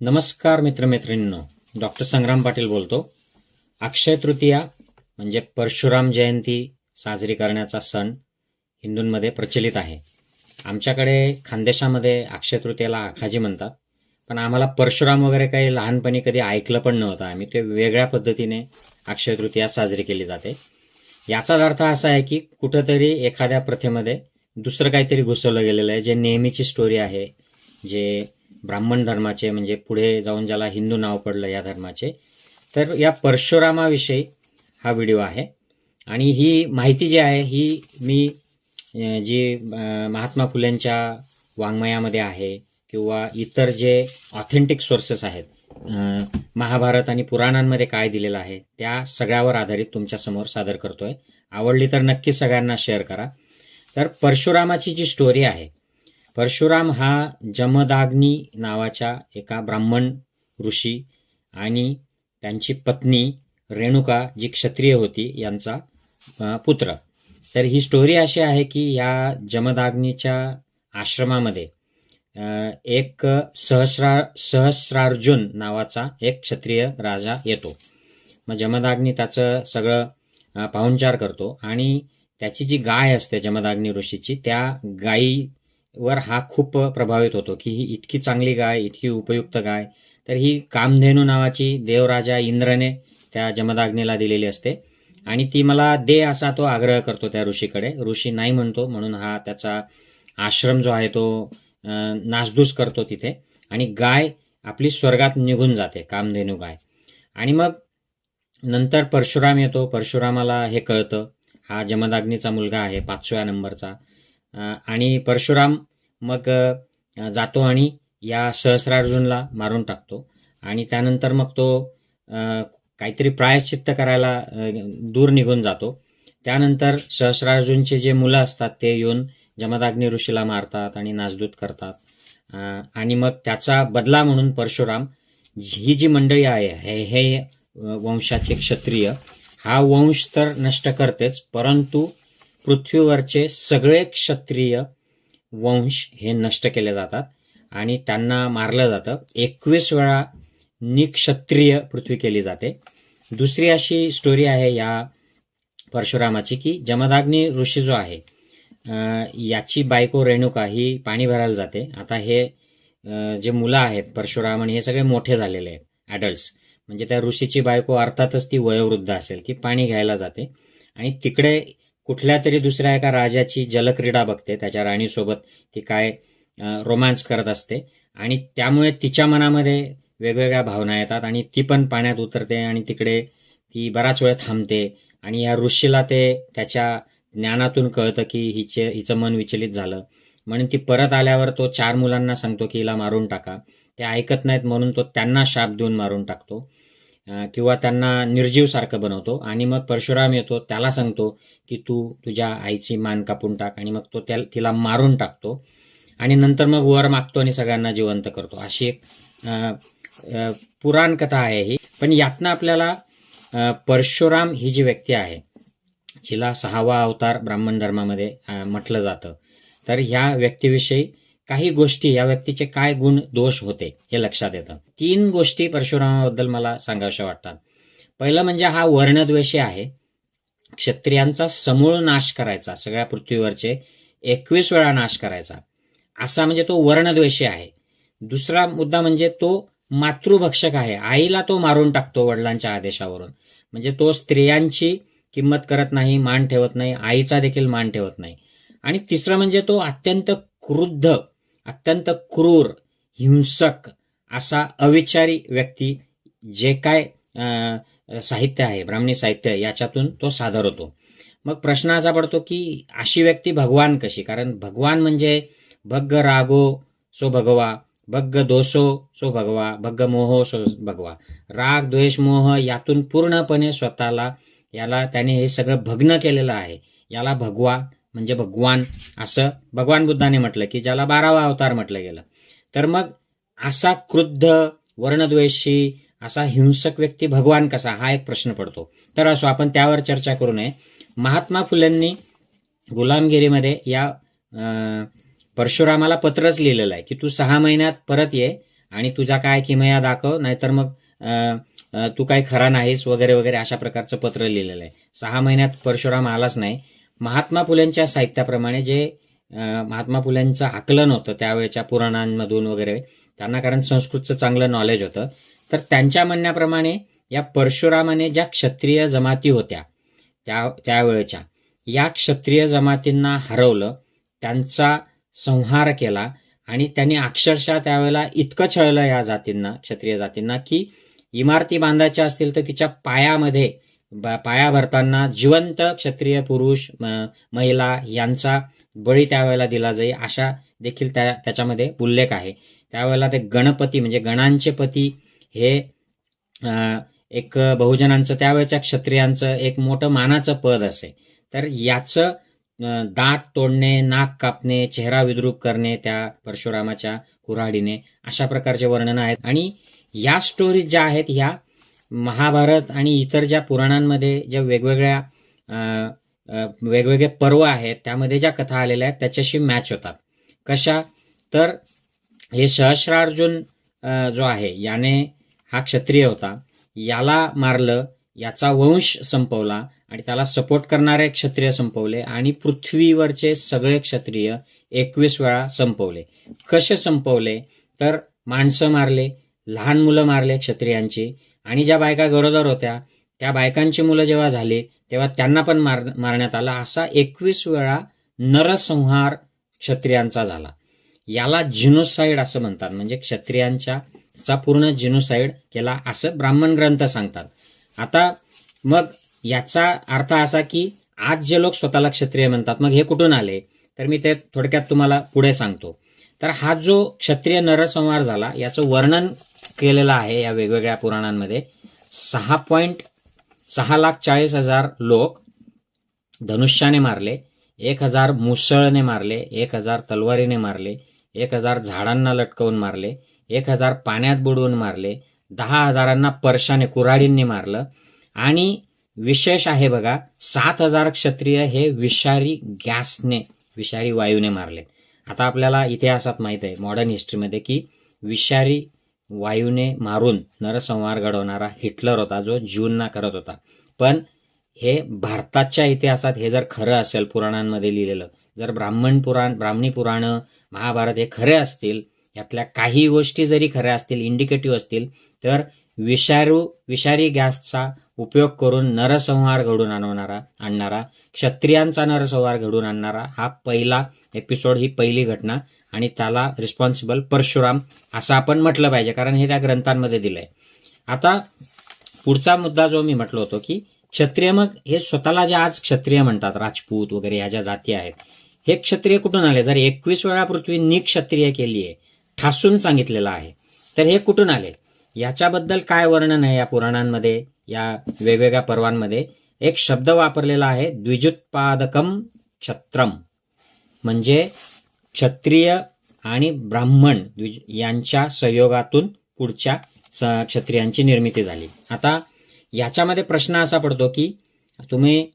नमस्कार मित्रमैत्रिणींनो डॉक्टर संग्राम पाटील बोलतो. अक्षय तृतीया म्हणजे परशुराम जयंती साजरी करण्याचा सण हिंदूंमध्ये प्रचलित आहे. आमच्याकडे खानदेशामध्ये अक्षय तृतीयाला आखाजी म्हणतात. पण आम्हाला परशुराम वगैरे काही लहानपणी कधी ऐकलं पण नव्हतं. आम्ही ते वेगळ्या पद्धतीने अक्षय तृतीया साजरी केली जाते. याचाच अर्थ असा आहे की कुठंतरी एखाद्या प्रथेमध्ये दुसरं काहीतरी घुसवलं गेलेलं आहे जे नेहमीची स्टोरी आहे जे ब्राह्मण धर्माचे म्हणजे पुढे जाऊन ज्याला हिंदू नाव पडलं या धर्माचे. तर या परशुरामाविषयी हा व्हिडिओ आहे. आणि ही माहिती जी आहे ही मी जी महात्मा फुलेंच्या वाङ्मयामध्ये आहे किंवा इतर जे ऑथेंटिक सोर्सेस आहेत महाभारत आणि पुराणांमध्ये काय दिलेलं आहे त्या सगळ्यावर आधारित तुमच्यासमोर सादर करतोय. आवडली तर नक्की सगळ्यांना शेअर करा. तर परशुरामाची जी स्टोरी आहे परशुराम हा जमदाग्नी नावाच्या एका ब्राह्मण ऋषी आणि त्यांची पत्नी रेणुका जी क्षत्रिय होती यांचा पुत्र. तर ही स्टोरी अशी आहे की या जमदाग्नीच्या आश्रमामध्ये एक सहस्रा सहस्रार्जुन नावाचा एक क्षत्रिय राजा येतो. मग जमदाग्नी त्याचं सगळं पाहुणचार करतो आणि त्याची जी गाय असते जमदाग्नी ऋषीची त्या गायी वर हा खूप प्रभावित होतो की ही इतकी चांगली गाय इतकी उपयुक्त गाय. तर ही कामधेनू नावाची देवराजा इंद्रने त्या जमदाग्नीला दिलेली असते. आणि ती मला दे असा तो आग्रह करतो त्या ऋषीकडे. ऋषी नाही म्हणतो म्हणून हा त्याचा आश्रम जो आहे तो नासधूस करतो तिथे. आणि गाय आपली स्वर्गात निघून जाते कामधेनू गाय. आणि मग नंतर परशुराम येतो. परशुरामाला हे कळतं. हा जमदाग्नीचा मुलगा आहे पाचव्या नंबरचा. आणि परशुराम मग जातो आणि या सहस्रार्जुनला मारून टाकतो. आणि त्यानंतर मग तो काहीतरी प्रायश्चित्त करायला दूर निघून जातो. त्यानंतर सहस्रार्जुनचे जे मुलं असतात ते येऊन जमदाग्नी ऋषीला मारतात आणि नाजदूत करतात. आणि मग त्याचा बदला म्हणून परशुराम ही जी मंडळी आहे हे हे वंशाचे क्षत्रिय हा वंश तर नष्ट करतेच परंतु पृथ्वीवरचे सगळे क्षत्रिय वंश हे नष्ट केले जातात आणि त्यांना मारलं जातं. एकवीस वेळा निक्षत्रिय पृथ्वी केली जाते. दुसरी अशी स्टोरी आहे या परशुरामाची की जमदाग्नी ऋषी जो आहे याची बायको रेणुका ही पाणी भरायला जाते. आता हे जे मुलं आहेत परशुराम आणि हे सगळे मोठे झालेले आहेत ॲडल्ट्स म्हणजे त्या ऋषीची बायको अर्थातच ती वयोवृद्ध असेल ती पाणी घ्यायला जाते. आणि तिकडे कुठल्या तरी दुसऱ्या एका राजाची जलक्रीडा बघते त्याच्या राणीसोबत ती काय रोमांस करत असते. आणि त्यामुळे तिच्या मनामध्ये वेगवेगळ्या भावना येतात आणि ती पण पाण्यात उतरते आणि तिकडे ती बराच वेळ थांबते. आणि या ऋषीला ते त्याच्या ज्ञानातून कळतं की हिचे हिचं मन विचलित झालं. म्हणून ती परत आल्यावर तो चार मुलांना सांगतो की हिला मारून टाका. ते ऐकत नाहीत म्हणून तो त्यांना शाप देऊन मारून टाकतो. किंवा त्यांना निर्जीव सारखं बनवतो. आणि मग परशुराम येतो त्याला सांगतो की तू तुझ्या आईची मान कापून टाक आणि मग तो त्या तिला मारून टाकतो. आणि नंतर मग वर मागतो आणि सगळ्यांना जिवंत करतो. अशी एक पुराण कथा आहे ही. पण यातनं आपल्याला परशुराम ही जी व्यक्ती आहे जिला सहावा अवतार ब्राह्मण धर्मामध्ये म्हटलं जातं. तर ह्या व्यक्तीविषयी काही गोष्टी या व्यक्तीचे काय गुण दोष होते हे लक्षात येतं. तीन गोष्टी परशुरामाबद्दल मला सांगावशा वाटतात. पहिलं म्हणजे हा वर्णद्वेषी आहे. क्षत्रियांचा समूळ नाश करायचा सगळ्या पृथ्वीवरचे एकवीस वेळा नाश करायचा. असा म्हणजे तो वर्णद्वेषी आहे. दुसरा मुद्दा म्हणजे तो मातृभक्षक आहे. आईला तो मारून टाकतो वडिलांच्या आदेशावरून. म्हणजे तो स्त्रियांची किंमत करत नाही मान ठेवत नाही आईचा देखील मान ठेवत नाही. आणि तिसरं म्हणजे तो अत्यंत क्रुद्ध अत्यंत क्रूर हिंसक असा अविचारी व्यक्ती जे काय साहित्य आहे ब्राह्मणी साहित्य याच्यातून तो सादर होतो. मग प्रश्न असा पडतो की अशी व्यक्ती भगवान कशी? कारण भगवान म्हणजे भग्ग रागो सो भगवा भग्ग दोषो सो भगवा भग्ग मोहो सो भगवा. राग द्वेष मोह यातून पूर्णपणे स्वतःला याला त्याने हे सगळं भग्न केलेलं आहे. याला भगवा म्हणजे भगवान असं भगवान बुद्धाने म्हटलं की ज्याला बारावा अवतार म्हटलं गेलं. तर मग असा क्रुद्ध वर्णद्वेषी असा हिंसक व्यक्ती भगवान कसा? हा एक प्रश्न पडतो. तर असो आपण त्यावर चर्चा करू नये. महात्मा फुलेंनी गुलामगिरीमध्ये या परशुरामाला पत्रच लिहिलेलं आहे की तू सहा महिन्यात परत ये आणि तुझा काय किमया दाखव नाहीतर मग तू काय खरा नाहीस वगैरे वगैरे अशा प्रकारचं पत्र लिहिलेलं आहे. सहा महिन्यात परशुराम आलाच नाही. महात्मा फुलेंच्या साहित्याप्रमाणे जे महात्मा फुलेंचं आकलन होतं त्यावेळेच्या पुराणांमधून वगैरे त्यांना कारण संस्कृतचं चांगलं नॉलेज होतं. तर त्यांच्या म्हणण्याप्रमाणे या परशुरामाने ज्या क्षत्रिय जमाती होत्या त्या त्यावेळेच्या या क्षत्रिय जमातींना हरवलं त्यांचा संहार केला आणि त्यांनी अक्षरशः त्यावेळेला इतकं छळलं या जातींना क्षत्रिय जातींना की इमारती बांधायच्या असतील तर तिच्या पायामध्ये पाया भरताना जिवंत क्षत्रिय पुरुष म- महिला यांचा बळी त्यावेळेला दिला जाई अशा देखील त्या त्याच्यामध्ये उल्लेख आहे. त्यावेळेला ते गणपती म्हणजे गणांचे पती हे एक बहुजनांचं त्यावेळेच्या क्षत्रियांचं एक मोठं मानाचं पद असे. तर याचं दात तोडणे नाक कापणे चेहरा विद्रूप करणे त्या परशुरामाच्या कुऱ्हाडीने अशा प्रकारचे वर्णन आहेत. आणि या स्टोरीज ज्या आहेत ह्या महाभारत आणि इतर ज्या पुराणांमध्ये ज्या वेगवेगळ्या वेगवेगळे पर्व आहेत त्यामध्ये ज्या कथा आलेल्या आहेत त्याच्याशी मॅच होतात. कशा? तर हे सहस्रार्जुन जो आहे याने हा क्षत्रिय होता. याला मारलं याचा वंश संपवला आणि त्याला सपोर्ट करणारे क्षत्रिय संपवले आणि पृथ्वीवरचे सगळे क्षत्रिय एकवीस वेळा संपवले. कसे संपवले? तर माणसं मारले लहान मुलं मारले क्षत्रियांची. आणि ज्या बायका गरोदर होत्या त्या बायकांची मुलं जेव्हा झाली तेव्हा त्यांना पण मार मारण्यात आला. असा एकवीस वेळा नरसंहार क्षत्रियांचा झाला. याला जिनोसाईड असं म्हणतात. म्हणजे क्षत्रियांच्या चा पूर्ण जिनोसाईड केला असं ब्राह्मण ग्रंथ सांगतात. आता मग याचा अर्थ असा की आज जे लोक स्वतःला क्षत्रिय म्हणतात मग हे कुठून आले? तर मी ते थोडक्यात तुम्हाला पुढे सांगतो. तर हा जो क्षत्रिय नरसंहार झाला याचं वर्णन केलेलं आहे या वेगवेगळ्या पुराणांमध्ये. सहा पॉईंट सहा लाख चाळीस हजार लोक धनुष्याने मारले एक हजार मुसळने मारले एक हजार तलवारीने मारले एक हजार झाडांना लटकवून मारले एक हजार पाण्यात बुडवून मारले दहा हजारांना परशाने कुऱ्हाडींनी मारलं. आणि विशेष आहे बघा सात हजार क्षत्रिय हे विषारी गॅसने विषारी वायूने मारले. आता आपल्याला इतिहासात माहीत आहे मॉडर्न हिस्ट्रीमध्ये की विषारी वायूने मारून नरसंहार घडवणारा हिटलर होता जो ज्यूंना करत होता. पण हे भारताच्या इतिहासात हे जर खरं असेल पुराणांमध्ये लिहिलेलं जर ब्राह्मण पुराण ब्राह्मणी पुराणं महाभारत हे खरे असतील यातल्या काही गोष्टी जरी खऱ्या असतील इंडिकेटिव्ह असतील तर विषारू विषारी गॅसचा उपयोग करून नरसंहार घडून आणवणारा आणणारा क्षत्रियांचा नरसंहार घडून आणणारा हा पहिला एपिसोड ही पहिली घटना आणि त्याला रिस्पॉन्सिबल परशुराम असं आपण म्हटलं पाहिजे कारण हे त्या ग्रंथांमध्ये दिलंय. आता पुढचा मुद्दा जो मी म्हटलो होतो की क्षत्रिय मग हे स्वतःला जे आज क्षत्रिय म्हणतात राजपूत वगैरे ह्या ज्या जाती आहेत हे क्षत्रिय कुठून आले? जर एकवीस वेळा पृथ्वी निक्षत्रिय केली आहे ठासून सांगितलेलं आहे तर हे कुठून आले? याच्याबद्दल काय वर्णन आहे या पुराणांमध्ये या वेगवेगळ्या पर्वांमध्ये? एक शब्द वापरलेला आहे द्विजुत्पादकम क्षत्रम म्हणजे क्षत्रिय आणि ब्राह्मण द्विज यांच्या सहयोगातून पुढच्या स- क्षत्रियांची निर्मिती झाली. आता याच्यामध्ये प्रश्न असा पडतो की तुम्ही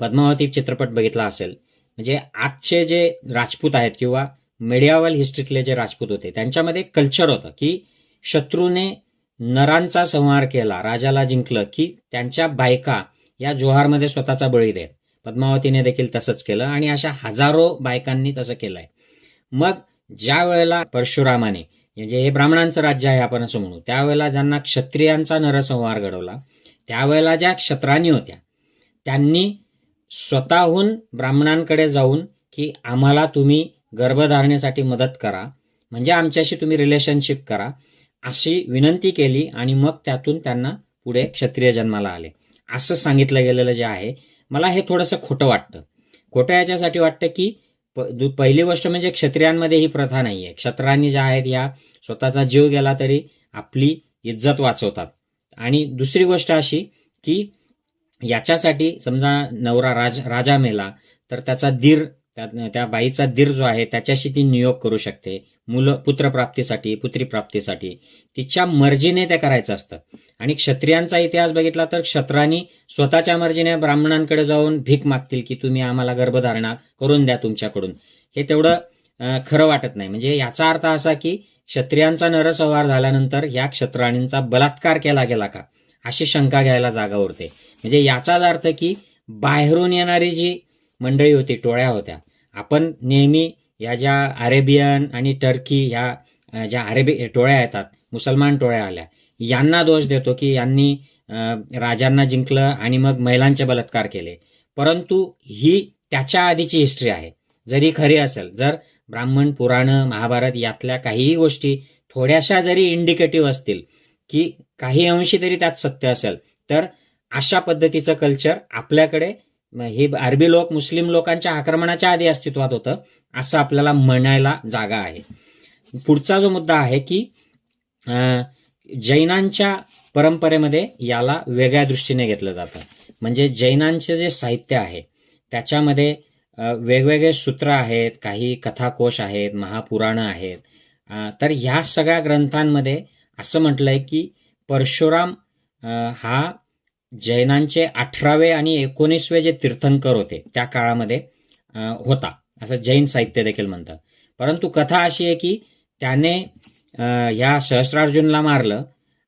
पद्मावती चित्रपट बघितला असेल. म्हणजे आजचे जे राजपूत आहेत किंवा मीडियावल हिस्ट्रीतले जे राजपूत होते त्यांच्यामध्ये कल्चर होतं की शत्रूने नरांचा संहार केला राजाला जिंकलं की त्यांच्या बायका या जोहारमध्ये स्वतःचा बळी देत. पद्मावतीने देखील तसंच केलं आणि अशा हजारो बायकांनी तसं केलंय. मग ज्या वेळेला परशुरामाने म्हणजे हे ब्राह्मणांचं राज्य आहे आपण असं म्हणू त्यावेळेला ज्यांना क्षत्रियांचा नरसंहार घडवला त्यावेळेला ज्या क्षत्रांनी होत्या त्यांनी स्वतःहून ब्राह्मणांकडे जाऊन की आम्हाला तुम्ही गर्भधारणेसाठी मदत करा म्हणजे आमच्याशी तुम्ही रिलेशनशिप करा अशी विनंती केली आणि मग त्यातून त्यांना पुढे क्षत्रिय जन्माला आले. असं सांगितलं गेलेलं जे आहे मला हे थोडंसं खोटं वाटतं. खोटं याच्यासाठी वाटतं की पहिली गोष्ट म्हणजे क्षत्रियांमध्ये ही प्रथा नाही आहे क्षत्रांनी ज्या आहेत या स्वतःचा जीव गेला तरी आपली इज्जत वाचवतात. आणि दुसरी गोष्ट अशी की याच्यासाठी समजा नवरा राज राजा मेला तर त्याचा दीर त्या त्या बाईचा दीर जो आहे त्याच्याशी ती नियोग करू शकते. मुलं पुत्रप्राप्तीसाठी पुत्रीप्राप्तीसाठी. तिच्या मर्जीने ते करायचं असतं. आणि क्षत्रियांचा इतिहास बघितला तर क्षत्रांनी स्वतःच्या मर्जीने ब्राह्मणांकडे जाऊन भीक मागतील की तुम्ही आम्हाला गर्भधारणा करून द्या तुमच्याकडून. हे तेवढं खरं वाटत नाही. म्हणजे याचा अर्थ असा की क्षत्रियांचा नरसंहार झाल्यानंतर या क्षत्राणींचा बलात्कार केला गेला का? अशी शंका घ्यायला जागा उरते. म्हणजे याचाच अर्थ की बाहेरून येणारी जी मंडळी होती टोळ्या होत्या आपण नेहमी या ज्या अरेबियन आणि टर्की ह्या ज्या अरेबी टोळ्या येतात मुसलमान टोळ्या आल्या यांना दोष देतो की यांनी राजांना जिंकलं आणि मग महिलांचे बलात्कार केले. परंतु ही त्याच्या आधीची हिस्ट्री आहे. जरी खरी असेल जर ब्राह्मण पुराण महाभारत यातल्या काहीही गोष्टी थोड्याशा जरी इंडिकेटिव्ह असतील की काही अंशी तरी त्यात सत्य असेल तर अशा पद्धतीचं कल्चर आपल्याकडे हे अरबी लोक मुस्लिम लोकांच्या आक्रमणाच्या आधी अस्तित्वात होतं. असं आपल्याला म्हणायला जागा आहे. पुढचा जो मुद्दा आहे की जैनांच्या परंपरेमध्ये याला वेगळ्या दृष्टीने घेतलं जातं. म्हणजे जैनांचे जे साहित्य आहे त्याच्यामध्ये वेगवेगळे सूत्र आहेत काही कथाकोश आहेत महापुराणं आहेत. तर ह्या सगळ्या ग्रंथांमध्ये असं म्हटलं आहे की परशुराम हा जैनांचे अठरावे आणि एकोणीसवे जे तीर्थंकर होते त्या काळामध्ये होता. असं जैन साहित्य देखील म्हणतं परंतु कथा अशी आहे की त्याने ह्या सहस्रार्जुनला मारलं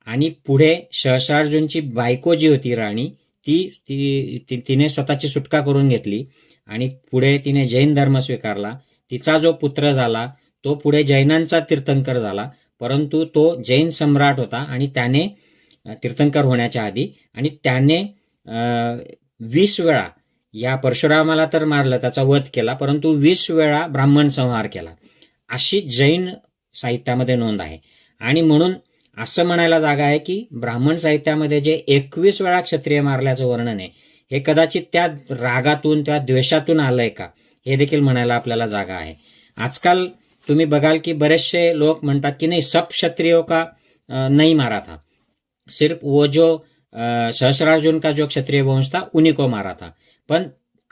आणि पुढे सहस्रार्जुनची बायको जी होती राणी ती ती तिने स्वतःची सुटका करून घेतली आणि पुढे तिने जैन धर्म स्वीकारला. तिचा जो पुत्र झाला तो पुढे जैनांचा तीर्थंकर झाला. परंतु तो जैन सम्राट होता आणि त्याने तीर्थंकर होण्याच्या आधी आणि त्याने वीस वेळा या परशुरामाला तर मारलं त्याचा वध केला परंतु वीस वेळा ब्राह्मण संहार केला. अशी जैन साहित्यामध्ये नोंद आहे. आणि म्हणून असं म्हणायला जागा आहे की ब्राह्मण साहित्यामध्ये जे एकवीस वेळा क्षत्रिय मारल्याचं वर्णन आहे हे कदाचित त्या रागातून त्या द्वेषातून आलंय का? हे देखील म्हणायला आपल्याला जागा आहे. आजकाल तुम्ही बघाल की बरेचसे लोक म्हणतात की नाही सब क्षत्रियो का नाही नहीं मारा था सिर्फ वो जो सहस्रार्जुन का जो क्षत्रिय वंश था उन्हीं को मारा था. पण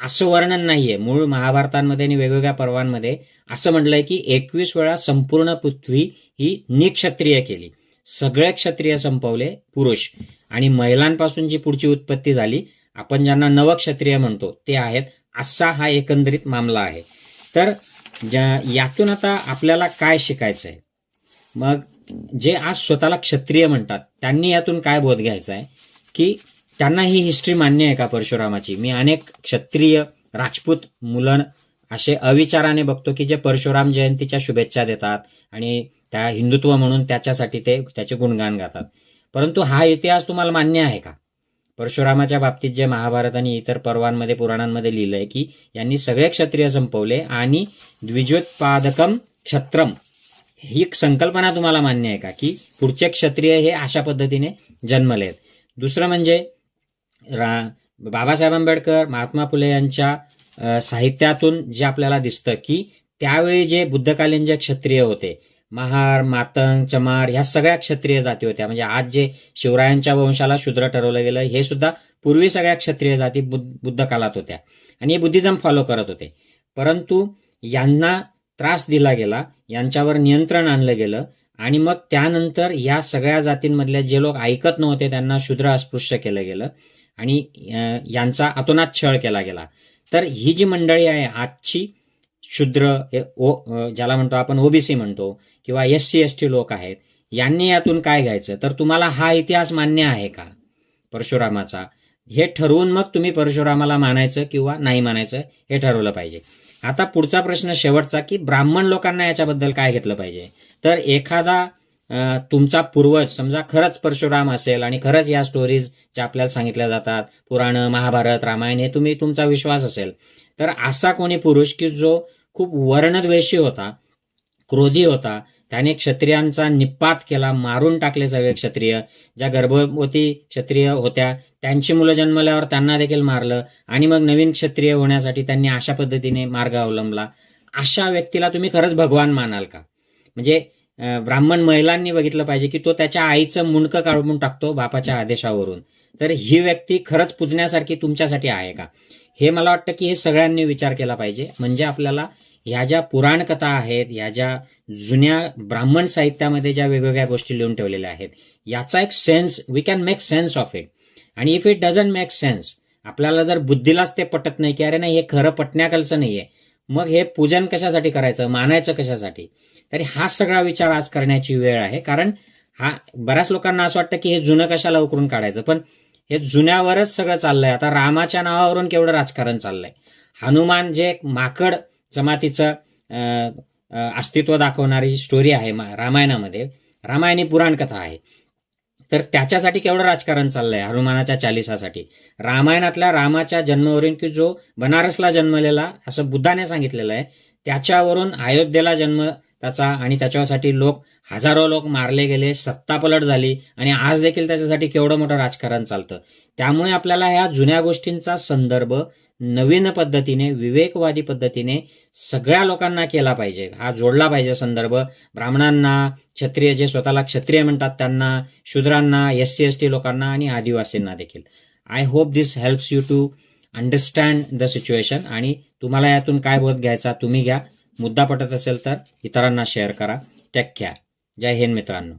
असं वर्णन नाहीये. मूळ महाभारतांमध्ये आणि वेगवेगळ्या पर्वांमध्ये असं म्हटलंय की एकवीस वेळा संपूर्ण पृथ्वी ही निक्षत्रिय केली. सगळे क्षत्रिय संपवले पुरुष. आणि महिलांपासून जी पुढची उत्पत्ती झाली आपण ज्यांना नवक्षत्रिय म्हणतो ते आहेत असा हा एकंदरीत मामला आहे. तर ज्या- यातून आता आपल्याला काय शिकायचं आहे मग जे आज स्वतःला क्षत्रिय म्हणतात त्यांनी यातून काय बोध घ्यायचा आहे की त्यांना ही हिस्ट्री मान्य आहे का परशुरामाची? मी अनेक क्षत्रिय राजपूत मुलं असे अविचाराने बघतो की जे परशुराम जयंतीच्या शुभेच्छा देतात आणि त्या हिंदुत्व म्हणून त्याच्यासाठी ते त्याचे गुणगान गातात. परंतु हा इतिहास तुम्हाला मान्य आहे का? परशुरामाच्या बाबतीत जे महाभारत आणि इतर पर्वांमध्ये पुराणांमध्ये लिहिलंय की यांनी सगळे क्षत्रिय संपवले आणि द्विजोत्पादकम क्षत्रम ही संकल्पना तुम्हाला मान्य आहे का? की पुढचे क्षत्रिय हे अशा पद्धतीने जन्मलेत. दुसरं म्हणजे रा बाबासाहेब आंबेडकर महात्मा फुले यांच्या साहित्यातून जे आपल्याला दिसतं की त्यावेळी जे बुद्धकालीन जे क्षत्रिय होते महार मातंग चमार ह्या सगळ्या क्षत्रिय जाती होत्या. म्हणजे आज जे शिवरायांच्या वंशाला शूद्र ठरवलं गेलं हे सुद्धा पूर्वी सगळ्या क्षत्रिय जाती बुद्ध बुद्ध काळात होत्या. आणि हे बुद्धिझम फॉलो करत होते. परंतु यांना त्रास दिला गेला यांच्यावर नियंत्रण आणलं गेलं आणि मग त्यानंतर या सगळ्या जातींमधले जे लोक ऐकत नव्हते त्यांना शूद्र अस्पृश्य केलं गेलं. आणि यांचा अतोनात छळ केला गेला. तर ही जी मंडळी आहे आजची शूद्र ओ ज्याला म्हणतो आपण ओबीसी म्हणतो किंवा एस सी एस टी लोक आहेत यांनी यातून काय घ्यायचं? तर तुम्हाला हा इतिहास मान्य आहे का? परशुरामाचा. हे ठरवून मग तुम्ही परशुरामाला मानायचं किंवा नाही मानायचं हे ठरवलं पाहिजे. आता पुढचा प्रश्न शेवटचा की ब्राह्मण लोकांना याच्याबद्दल काय घेतलं पाहिजे? तर एखादा तुमचा पूर्वज समजा खरंच परशुराम असेल आणि खरंच या स्टोरीज ज्या आपल्याला सांगितल्या जातात पुराण महाभारत रामायण हे तुम्ही तुमचा विश्वास असेल. तर असा कोणी पुरुष की जो खूप वर्णद्वेषी होता क्रोधी होता त्याने क्षत्रियांचा निपात केला मारून टाकले सगळे क्षत्रिय ज्या गर्भवती क्षत्रिय होत्या त्यांची मुलं जन्मल्यावर त्यांना देखील मारलं आणि मग नवीन क्षत्रिय होण्यासाठी त्यांनी अशा पद्धतीने मार्ग अवलंबला. अशा व्यक्तीला तुम्ही खरंच भगवान मानाल का? म्हणजे ब्राह्मण महिलांनी बघितलं पाहिजे की तो त्याच्या आईचं मुंडकं काढून टाकतो बापाच्या आदेशावरून. तर ही व्यक्ती खरंच पूजण्यासारखी तुमच्यासाठी आहे का? हे मला वाटतं की हे सगळ्यांनी विचार केला पाहिजे. म्हणजे आपल्याला ह्या ज्या पुराण कथा आहेत ह्या ज्या जुन्या ब्राह्मण साहित्यामध्ये ज्या वेगवेगळ्या गोष्टी लिहून ठेवलेल्या आहेत याचा एक sense we can make sense of it आणि if it doesn't make sense आपल्याला जर बुद्धीलाच ते पटत नाही की अरे नाही हे खरं पटण्याकलचं नाहीये. मग हे पूजन कशासाठी करायचं? मानायचं कशासाठी? तरी हा सगळा विचार आज करण्याची वेळ आहे. कारण हा बऱ्याच लोकांना असं वाटतं की हे जुनं कशाला उकरून काढायचं? पण हे जुन्यावरच सगळं चाललंय. आता रामाच्या नावावरून केवढं राजकारण चाललंय? हनुमान जे एक माकड जमातीचं अस्तित्व दाखवणारी स्टोरी आहे मा- रामायणामध्ये. रामायणी पुराण कथा आहे. तर त्याच्यासाठी केवढं राजकारण चाललंय? हनुमानाच्या चालिसासाठी. रामायणातल्या रामाच्या जन्मावरून की जो बनारसला जन्मलेला असं बुद्धाने सांगितलेलं आहे त्याच्यावरून अयोध्येला जन्म त्याचा आणि त्याच्यासाठी लोक हजारो लोक मारले गेले सत्तापलट झाली आणि आज देखील त्याच्यासाठी केवढं मोठं राजकारण चालतं. त्यामुळे आपल्याला ह्या जुन्या गोष्टींचा संदर्भ नवीन पद्धतीने विवेकवादी पद्धतीने सगळ्या लोकांना केला पाहिजे. हा जोडला पाहिजे संदर्भ. ब्राह्मणांना क्षत्रिय जे स्वतःला क्षत्रिय म्हणतात त्यांना शूद्रांना एस सी एस टी लोकांना आणि आदिवासींना देखील. I hope this helps you to understand the situation आणि तुम्हाला यातून काय बोध घ्यायचा तुम्ही घ्या. मुद्दा पटत असेल तर इतरांना शेअर करा. टेक केअर जय हिंद मित्रांनो.